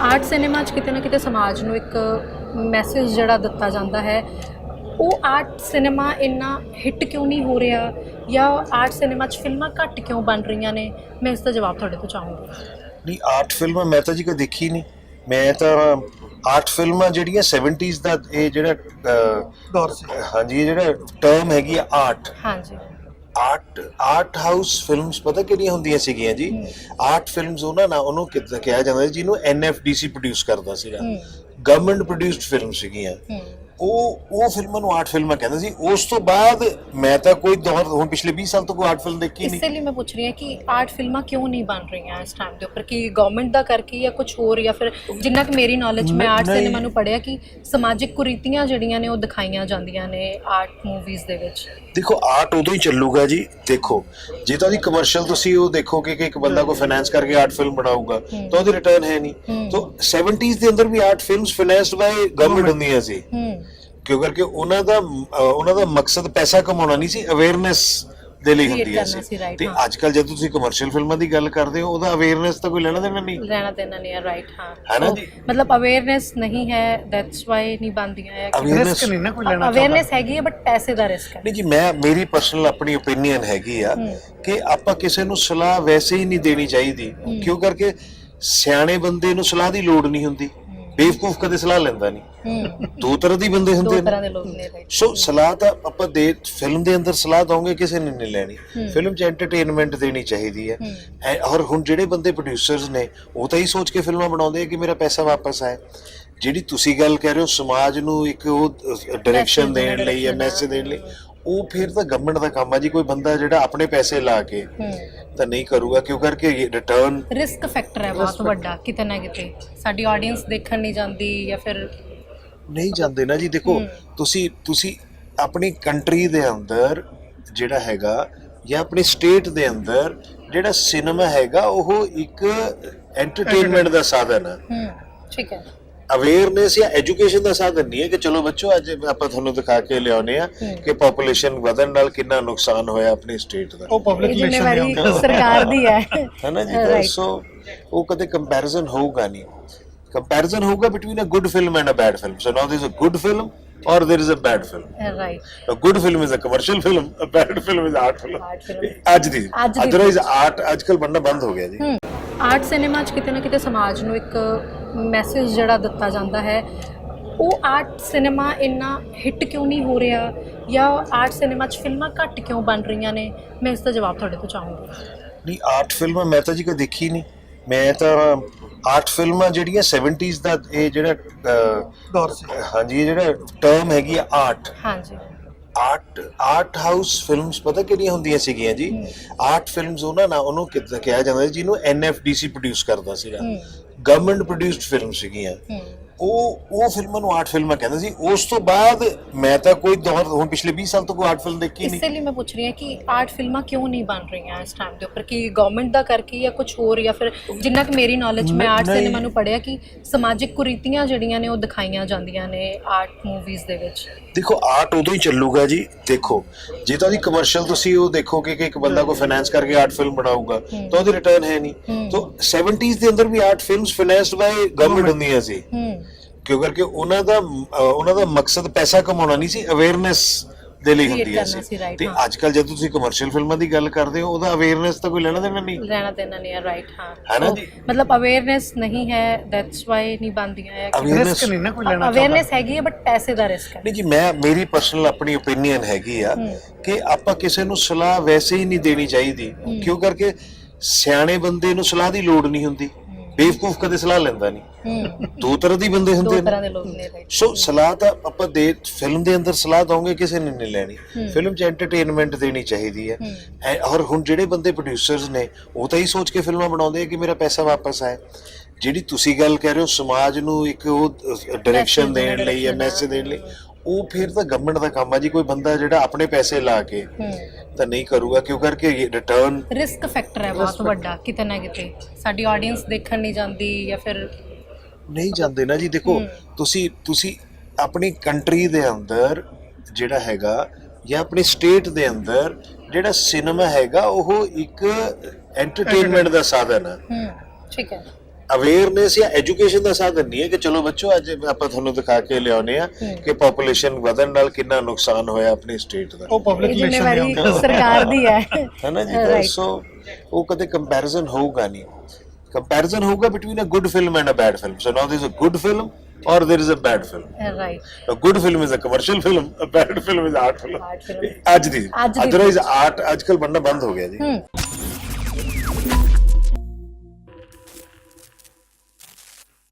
Art cinema 'ਚ ਕਿਤੇ ਨਾ ਕਿਤੇ ਸਮਾਜ ਨੂੰ ਇੱਕ ਮੈਸੇਜ ਜਿਹੜਾ ਦਿੱਤਾ ਜਾਂਦਾ ਹੈ ਉਹ ਆਰਟ ਸਿਨੇਮਾ ਇੰਨਾ ਹਿੱਟ ਕਿਉਂ ਨਹੀਂ ਹੋ ਰਿਹਾ ਜਾਂ ਆਰਟ ਸਿਨੇਮਾ 'ਚ ਫਿਲਮਾਂ ਘੱਟ ਕਿਉਂ ਬਣ ਰਹੀਆਂ ਨੇ? ਮੈਂ ਇਸ ਦਾ ਜਵਾਬ ਤੁਹਾਡੇ ਤੋਂ ਚਾਹੂੰਗੀ। ਨਹੀਂ ਆਰਟ ਫਿਲਮਾਂ ਮੈਂ ਤਾਂ ਜੀ ਕਦੇ ਦੇਖੀ ਨਹੀਂ। ਮੈਂ ਤਾਂ ਆਰਟ ਫਿਲਮਾਂ ਜਿਹੜੀਆਂ 70s ਦਾ ਇਹ ਜਿਹੜਾ ਦੌਰ ਸੀ। ਹਾਂਜੀ ਇਹ ਜਿਹੜਾ ਟਰਮ ਹੈਗੀ ਆ ਆਰਟ ਹਾਂਜੀ। ਆਰਟ ਆਰਟ ਹਾਊਸ ਫਿਲਮਸ ਪਤਾ ਕਿਹੜੀਆਂ ਹੁੰਦੀਆਂ ਸੀਗੀਆਂ ਜੀ? ਆਰਟ ਫਿਲਮਸ ਉਹਨਾਂ ਨਾਲ ਉਹਨੂੰ ਕਿਹਾ ਜਾਂਦਾ ਜਿਹਨੂੰ ਐਨਐਫਡੀਸੀ ਪ੍ਰੋਡਿਊਸ ਕਰਦਾ ਸੀਗਾ। ਗਵਰਨਮੈਂਟ ਪ੍ਰੋਡਿਊਸਡ ਫਿਲਮ ਸੀਗੀਆਂ। ਉਹ ਉਹ ਫਿਲਮਾਂ ਨੂੰ ਆਰਟ ਫਿਲਮਾਂ ਕਹਿੰਦੇ ਸੀ। ਉਸ ਤੋਂ ਬਾਅਦ ਮੈਂ ਤਾਂ ਕੋਈ ਦੌਰ ਹੁਣ ਪਿਛਲੇ 20 ਸਾਲ ਤੋਂ ਕੋਈ ਆਰਟ ਫਿਲਮ ਦੇਖੀ ਨਹੀਂ। ਇਸੇ ਲਈ ਮੈਂ ਪੁੱਛ ਰਹੀ ਹਾਂ ਕਿ ਆਰਟ ਫਿਲਮਾਂ ਕਿਉਂ ਨਹੀਂ ਬਣ ਰਹੀਆਂ ਇਸ ਟਾਈਮ ਦੇ ਉੱਪਰ? ਕਿ ਗਵਰਨਮੈਂਟ ਦਾ ਕਰਕੇ ਜਾਂ ਕੁਝ ਹੋਰ ਜਾਂ ਫਿਰ ਜਿੰਨਾ ਕਿ ਮੇਰੀ ਨੌਲੇਜ ਮੈਂ ਆਰਟ। ਸਿਨੇਮਾ ਨੂੰ ਪੜ੍ਹਿਆ ਕਿ ਸਮਾਜਿਕ ਕੁਰੀਤੀਆਂ ਜਿਹੜੀਆਂ ਨੇ ਉਹ ਦਿਖਾਈਆਂ ਜਾਂਦੀਆਂ ਨੇ ਆਰਟ ਮੂਵੀਜ਼ ਦੇ ਵਿੱਚ। ਦੇਖੋ ਆਰਟ ਉਦੋਂ ਹੀ ਚੱਲੂਗਾ ਜੀ। ਦੇਖੋ ਜੇ ਤਾਂ ਉਹਦੀ ਕਮਰਸ਼ੀਅਲ ਤੁਸੀਂ ਉਹ ਦੇਖੋਗੇ ਕਿ ਇੱਕ ਬੰਦਾ ਕੋਈ ਫਾਈਨਾਂਸ ਕਰਕੇ ਆਰਟ ਫਿਲਮ ਬਣਾਊਗਾ ਤਾਂ ਉਹਦੀ ਰਿਟਰਨ ਹੈ ਨਹੀਂ। ਤਾਂ 70s ਦੇ ਅੰਦਰ ਵੀ art films financed by government ਹੁੰਦੀਆਂ ਸੀ। ਹੂੰ। ਕਿਉਂ ਕਰਕੇ ਉਹਨਾਂ ਦਾ ਉਹਨਾਂ ਦਾ ਮਕਸਦ ਪੈਸਾ ਕਮਾਉਣਾ ਨਹੀਂ ਸੀ ਅਵੇਅਰਨੈਸ ਦੇ ਲਈ ਕਰਨਾ ਸੀ, ਤੇ। ਅੱਜ ਕੱਲ ਜਦੋਂ ਤੁਸੀਂ ਕਮਰਸ਼ੀਅਲ ਫਿਲਮਾਂ ਦੀ ਗੱਲ ਕਰਦੇ ਹੋ ਉਹਦਾ ਅਵੇਅਰਨੈਸ ਤਾਂ ਕੋਈ ਲੈਣਾ ਦੇਣਾ ਨਹੀਂ। ਰਹਿਣਾ ਦੇਣਾ ਨਹੀਂ ਹੈ ਰਾਈਟ ਹਾਂ। ਹੈ ਨਾ So, ਜੀ? ਮਤਲਬ ਅਵੇਅਰਨੈਸ ਨਹੀਂ ਹੈ ਦੈਟਸ ਵਾਈ ਨਹੀਂ ਬਣਦੀਆਂ ਹੈ ਰਿਸਕ ਨਹੀਂ ਨਾ ਕੋਈ ਲੈਣਾ ਅਵੇਅਰਨੈਸ ਹੈਗੀ ਹੈ ਬਟ ਪੈਸੇ ਦਾ ਰਿਸਕ ਹੈ। ਨਹੀਂ ਜੀ ਮੈਂ ਮੇਰੀ ਪਰਸਨਲ ਆਪਣੀ ਓਪੀਨੀਅਨ ਹੈਗੀ ਆ। ਕਿ ਆਪਾਂ ਕਿਸੇ ਨੂੰ ਸਲਾਹ ਵੈਸੇ ਹੀ ਨਹੀਂ ਦੇਣੀ ਚਾਹੀਦੀ। ਕਿਉਂ ਕਰਕੇ ਸਿਆਣੇ ਬੰਦੇ ਨੂੰ ਸਲਾਹ ਦੀ ਲੋੜ ਨਹੀਂ ਹੁੰਦੀ? ਬੇਵਕੂਫ ਕਦੇ ਸਲਾਹ ਲੈਂਦਾ ਨਹੀਂ। ਹੂੰ ਦੋ ਤਰ੍ਹਾਂ ਦੀ ਬੰਦੇ ਦੋ ਹੁੰਦੇ ਤਰ੍ਹਾਂ ਨੇ ਦੇ ਲੋਕ ਨੇ ਰਾਈਟ ਸੋ ਸਲਾਹ ਤਾਂ ਆਪਾਂ ਦੇ ਫਿਲਮ ਦੇ ਅੰਦਰ ਸਲਾਹ ਦਵਾਂਗੇ ਕਿਸੇ ਨੇ ਨਹੀਂ ਲੈਣੀ। ਫਿਲਮ 'ਚ ਐਂਟਰਟੇਨਮੈਂਟ ਦੇਣੀ ਚਾਹੀਦੀ ਹੈ। ਐ- ਔਰ ਹੁਣ ਜਿਹੜੇ ਬੰਦੇ ਪ੍ਰੋਡਿਊਸਰਸ ਨੇ ਉਹ ਤਾਂ ਹੀ ਸੋਚ ਕੇ ਫਿਲਮਾਂ ਬਣਾਉਂਦੇ ਆ ਕਿ ਮੇਰਾ ਪੈਸਾ ਵਾਪਸ ਆਏ। ਜਿਹੜੀ ਤੁਸੀਂ ਗੱਲ ਕਹਿ ਰਹੇ ਹੋ ਸਮਾਜ ਨੂੰ ਇੱਕ ਉਹ ਡਾਇਰੈਕਸ਼ਨ ਦੇਣ ਲਈ ਜਾਂ ਮੈਸੇਜ ਦੇਣ ਲਈ ਉਹ ਫਿਰ ਤਾਂ ਗਵਰਨਮੈਂਟ ਦਾ ਕੰਮ ਆ ਜੀ ਕੋਈ ਬੰਦਾ ਜਿਹੜਾ ਆਪਣੇ ਪੈਸੇ ਲਾ ਕੇ ਤਾਂ ਨਹੀਂ ਕਰੂਗਾ ਕਿਉਂ ਕਰਕੇ ਰਿਟਰਨ ਰਿਸਕ ਫੈਕਟਰ ਹੈ ਬਹੁਤ ਵੱਡਾ ਕਿਤੇ ਨਾ ਕਿਤੇ। ਸਾਡੀ ਆਡੀਅנס ਦੇਖਣ ਨਹੀਂ ਜਾਂਦੀ ਜਾਂ ਫਿਰ ਨਹੀਂ ਜਾਂਦੇ ਨਾ ਜੀ ਦੇਖੋ ਤੁਸੀਂ ਤੁਸੀਂ ਆਪਣੀ ਕੰਟਰੀ ਦੇ ਅੰਦਰ ਜਿਹੜਾ ਹੈਗਾ ਜਾਂ ਆਪਣੀ ਸਟੇਟ ਦੇ ਅੰਦਰ ਜਿਹੜਾ ਸਿਨੇਮਾ ਹੈਗਾ ਉਹ ਇੱਕ ਐਂਟਰਟੇਨਮੈਂਟ ਦਾ ਸਾਧਨ ਹੈ ਹੂੰ ਠੀਕ ਹੈ। ਅਵੇਅਰਨੈਸ ਜਾਂ ਐਜੂਕੇਸ਼ਨ ਦਾ ਸਾਧਨ ਨਹੀਂ ਹੈ ਕਿ ਚਲੋ ਬੱਚੋ ਅੱਜ ਆਪਾਂ ਤੁਹਾਨੂੰ ਦਿਖਾ ਕੇ ਲਿਆਉਨੇ ਆ ਕਿ ਪੋਪੂਲੇਸ਼ਨ ਵਧਣ ਨਾਲ ਕਿੰਨਾ ਨੁਕਸਾਨ ਹੋਇਆ ਆਪਣੀ ਸਟੇਟ ਦਾ। ਉਹ ਪਬਲਿਕ ਰਿਲੇਸ਼ਨ ਜ਼ਿੰਮੇਵਾਰੀ ਸਰਕਾਰ ਦੀ ਹੈ। ਹੈ ਨਾ ਜੀ Right. ਸੋ ਉਹ ਕਦੇ ਕੰਪੈਰੀਜ਼ਨ ਹੋਊਗਾ ਨਹੀਂ। ਕੰਪੈਰੀਜ਼ਨ ਹੋਊਗਾ between a good film and a bad film so now there is a good film or there is a bad film right A good film is a commercial film, a bad film is art film. ਅੱਜ ਦੀ। Otherwise art ਅੱਜਕੱਲ ਬਣਨਾ ਬੰਦ ਹੋ ਗਿਆ ਜੀ। Art cinema 'ਚ ਕਿਤੇ ਨਾ ਕਿਤੇ ਸਮਾਜ ਨੂੰ ਇੱਕ ਮੈਸੇਜ ਜਿਹੜਾ ਦਿੱਤਾ ਜਾਂਦਾ ਹੈ ਉਹ ਆਰਟ ਸਿਨੇਮਾ ਇੰਨਾ ਹਿੱਟ ਕਿਉਂ ਨਹੀਂ ਹੋ ਰਿਹਾ ਜਾਂ ਆਰਟ ਸਿਨੇਮਾ 'ਚ ਫਿਲਮਾਂ ਘੱਟ ਕਿਉਂ ਬਣ ਰਹੀਆਂ ਨੇ? ਮੈਂ ਇਸ ਦਾ ਜਵਾਬ ਤੁਹਾਡੇ ਤੋਂ ਚਾਹੂੰਗੀ। ਨਹੀਂ ਆਰਟ ਫਿਲਮਾਂ ਮੈਂ ਤਾਂ ਜੀ ਕਦੇ ਦੇਖੀ ਨਹੀਂ। ਮੈਂ ਤਾਂ ਆਰਟ ਫਿਲਮਾਂ ਜਿਹੜੀਆਂ 70s ਦਾ ਇਹ ਜਿਹੜਾ ਦੌਰ ਸੀ। ਹਾਂਜੀ ਇਹ ਜਿਹੜਾ ਟਰਮ ਹੈਗੀ ਆ ਆਰਟ ਹਾਂਜੀ। ਆਰਟ ਆਰਟ ਹਾਊਸ ਫਿਲਮਸ ਪਤਾ ਕਿਹੜੀਆਂ ਹੁੰਦੀਆਂ ਸੀਗੀਆਂ ਜੀ? ਆਰਟ ਫਿਲਮਸ ਉਹਨਾਂ ਨਾਲ ਉਹਨੂੰ ਕਿਹਾ ਜਾਂਦਾ ਜਿਹਨੂੰ ਐਨਐਫਡੀਸੀ ਪ੍ਰੋਡਿਊਸ ਕਰਦਾ ਸੀਗਾ। ਗਵਰਨਮੈਂਟ ਪ੍ਰੋਡਿਊਸਡ ਫਿਲਮ ਸੀਗੀਆਂ। ਉਹ ਉਹ ਫਿਲਮਾਂ ਨੂੰ ਆਰਟ ਫਿਲਮਾਂ ਕਹਿੰਦੇ ਸੀ। ਉਸ ਤੋਂ ਬਾਅਦ ਮੈਂ ਤਾਂ ਕੋਈ ਦੌਰ ਹੁਣ ਪਿਛਲੇ 20 ਸਾਲ ਤੋਂ ਕੋਈ ਆਰਟ ਫਿਲਮ ਦੇਖੀ ਨਹੀਂ। ਇਸੇ ਲਈ ਮੈਂ ਪੁੱਛ ਰਹੀ ਹਾਂ ਕਿ ਆਰਟ ਫਿਲਮਾਂ ਕਿਉਂ ਨਹੀਂ ਬਣ ਰਹੀਆਂ ਇਸ ਟਾਈਮ ਦੇ ਉੱਪਰ? ਕਿ ਗਵਰਨਮੈਂਟ ਦਾ ਕਰਕੇ ਜਾਂ ਕੁਝ ਹੋਰ ਜਾਂ ਫਿਰ ਜਿੰਨਾ ਕਿ ਮੇਰੀ ਨੌਲੇਜ ਮੈਂ ਆਰਟ। ਸਿਨੇਮਾ ਨੂੰ ਪੜ੍ਹਿਆ ਕਿ ਸਮਾਜਿਕ ਕੁਰੀਤੀਆਂ ਜਿਹੜੀਆਂ ਨੇ ਉਹ ਦਿਖਾਈਆਂ ਜਾਂਦੀਆਂ ਨੇ ਆਰਟ ਮੂਵੀਜ਼ ਦੇ ਵਿੱਚ। ਦੇਖੋ ਆਰਟ ਉਦੋਂ ਹੀ ਚੱਲੂਗਾ ਜੀ ਦੇਖੋ। ਜੇ ਤਾਂ ਉਹਦੀ ਕਮਰਸ਼ੀਅਲ ਤੁਸੀਂ ਉਹ ਦੇਖੋਗੇ ਕਿ ਇੱਕ ਬੰਦਾ ਕੋਈ ਫਾਈਨਾਂਸ ਕਰਕੇ ਆਰਟ ਫਿਲਮ ਬਣਾਊਗਾ ਤਾਂ ਉਹਦੀ ਰਿਟਰਨ ਹੈ ਨਹੀਂ। ਤਾਂ 70s ਦੇ ਅੰਦਰ ਵੀ art films financed by government ਹੁੰਦੀਆਂ ਸੀ। ਕਿਉਂ ਕਰਕੇ ਉਹਨਾਂ ਦਾ ਉਹਨਾਂ ਦਾ ਮਕਸਦ ਪੈਸਾ ਕਮਾਉਣਾ ਨਹੀਂ ਸੀ ਅਵੇਅਰਨੈਸ ਦੇ ਲਈ ਕਰਨਾ ਸੀ, right, ਤੇ ਹਾਂ। ਅੱਜ ਕੱਲ ਜਦੋਂ ਤੁਸੀਂ ਕਮਰਸ਼ੀਅਲ ਫਿਲਮਾਂ ਦੀ ਗੱਲ ਕਰਦੇ ਹੋ ਉਹਦਾ ਅਵੇਅਰਨੈਸ ਤਾਂ ਕੋਈ ਲੈਣਾ ਦੇਣਾ ਨਹੀਂ? ਰਹਿਣਾ ਦੇਣਾ ਨਹੀਂ ਹੈ ਰਾਈਟ ਹਾਂ। ਹੈ ਨਾ So, ਜੀ? ਮਤਲਬ ਅਵੇਅਰਨੈਸ ਨਹੀਂ ਹੈ ਦੈਟਸ ਵਾਈ ਨਹੀਂ ਬਣਦੀਆਂ ਹੈ। Awareness- ਰਿਸਕ ਨਹੀਂ ਨਾ ਕੋਈ ਲੈਣਾ ਅਵੇਅਰਨੈਸ ਹੈਗੀ ਹੈ ਬਟ ਪੈਸੇ ਦਾ ਰਿਸਕ ਹੈ। ਨਹੀਂ ਜੀ ਮੈਂ ਮੇਰੀ ਪਰਸਨਲ ਆਪਣੀ ਓਪੀਨੀਅਨ ਹੈਗੀ ਆ ਕਿ ਆਪਾਂ ਕਿਸੇ ਨੂੰ ਸਲਾਹ ਵੈਸੇ ਹੀ ਨਹੀਂ ਦੇਣੀ ਚਾਹੀਦੀ। ਕਿਉਂ ਕਰਕੇ ਸਿਆਣੇ ਬੰਦੇ ਨੂੰ ਸਲਾਹ ਦੀ ਲੋੜ ਨਹੀਂ ਹੁੰਦੀ? ਬੇਵਕੂਫ ਕਦੇ ਸਲਾਹ ਲੈਂਦਾ ਨਹੀਂ। ਹੂੰ ਦੋ ਤਰ੍ਹਾਂ ਦੀ ਬੰਦੇ ਦੋ ਹੁੰਦੇ ਤਰ੍ਹਾਂ ਨੇ ਦੇ ਲੋਕ ਨੇ ਰਾਈਟ ਸੋ ਸਲਾਹ ਤਾਂ ਆਪਾਂ ਦੇ ਫਿਲਮ ਦੇ ਅੰਦਰ ਸਲਾਹ ਦਵਾਂਗੇ ਕਿਸੇ ਨੇ ਨਹੀਂ ਲੈਣੀ। ਫਿਲਮ 'ਚ ਐਂਟਰਟੇਨਮੈਂਟ ਦੇਣੀ ਚਾਹੀਦੀ ਹੈ। ਐ- ਔਰ ਹੁਣ ਜਿਹੜੇ ਬੰਦੇ ਪ੍ਰੋਡਿਊਸਰਸ ਨੇ ਉਹ ਤਾਂ ਹੀ ਸੋਚ ਕੇ ਫਿਲਮਾਂ ਬਣਾਉਂਦੇ ਆ ਕਿ ਮੇਰਾ ਪੈਸਾ ਵਾਪਸ ਆਏ। ਜਿਹੜੀ ਤੁਸੀਂ ਗੱਲ ਕਹਿ ਰਹੇ ਹੋ ਸਮਾਜ ਨੂੰ ਇੱਕ ਉਹ ਡਾਇਰੈਕਸ਼ਨ ਦੇਣ ਲਈ ਜਾਂ ਮੈਸੇਜ ਦੇਣ ਲਈ ਉਹ ਫਿਰ ਤਾਂ ਗਵਰਨਮੈਂਟ ਦਾ ਕੰਮ ਆ ਜੀ ਕੋਈ ਬੰਦਾ ਜਿਹੜਾ ਆਪਣੇ ਪੈਸੇ ਲਾ ਕੇ ਤਾਂ ਨਹੀਂ ਕਰੂਗਾ ਕਿਉਂ ਕਰਕੇ ਰਿਟਰਨ ਰਿਸਕ ਫੈਕਟਰ ਹੈ ਬਹੁਤ ਵੱਡਾ ਕਿਤੇ ਨਾ ਕਿਤੇ। ਸਾਡੀ ਆਡੀਅנס ਦੇਖਣ ਨਹੀਂ ਜਾਂਦੀ ਜਾਂ ਫਿਰ ਨਹੀਂ ਜਾਂਦੇ ਨਾ ਜੀ ਦੇਖੋ ਤੁਸੀਂ ਤੁਸੀਂ ਆਪਣੀ ਕੰਟਰੀ ਦੇ ਅੰਦਰ ਜਿਹੜਾ ਹੈਗਾ ਜਾਂ ਆਪਣੀ ਸਟੇਟ ਦੇ ਅੰਦਰ ਜਿਹੜਾ ਸਿਨੇਮਾ ਹੈਗਾ ਉਹ ਇੱਕ ਐਂਟਰਟੇਨਮੈਂਟ ਦਾ ਸਾਧਨ ਹੈ ਹੂੰ ਠੀਕ ਹੈ। ਅਵੇਅਰਨੈਸ ਜਾਂ ਐਜੂਕੇਸ਼ਨ ਦਾ ਸਾਧਨ ਨਹੀਂ ਹੈ ਕਿ ਚਲੋ ਬੱਚੋ ਅੱਜ ਆਪਾਂ ਤੁਹਾਨੂੰ ਦਿਖਾ ਕੇ ਲਿਆਉਨੇ ਆ ਕਿ ਪੋਪੂਲੇਸ਼ਨ ਵਧਣ ਨਾਲ ਕਿੰਨਾ ਨੁਕਸਾਨ ਹੋਇਆ ਆਪਣੀ ਸਟੇਟ ਦਾ। ਉਹ ਪਬਲਿਕ ਆਉਂਦਾ। ਸਰਕਾਰ ਦੀ ਹੈ। ਹੈ ਨਾ ਜੀ ਤਾਂ Right. ਸੋ ਉਹ ਕਦੇ ਕੰਪੈਰੀਜ਼ਨ ਹੋਊਗਾ ਨਹੀਂ। ਕੰਪੈਰੀਜ਼ਨ ਹੋਊਗਾ between a good film and a bad film so now there is a good film or there is a bad film right a good film is a commercial film a bad film is art film Art film. ਅੱਜ ਦੀ। ਅੱਜ ਦੀ। Otherwise art ਅੱਜਕੱਲ ਬਣਨਾ ਬੰਦ ਹੋ ਗਿਆ ਜੀ। ਹੂੰ।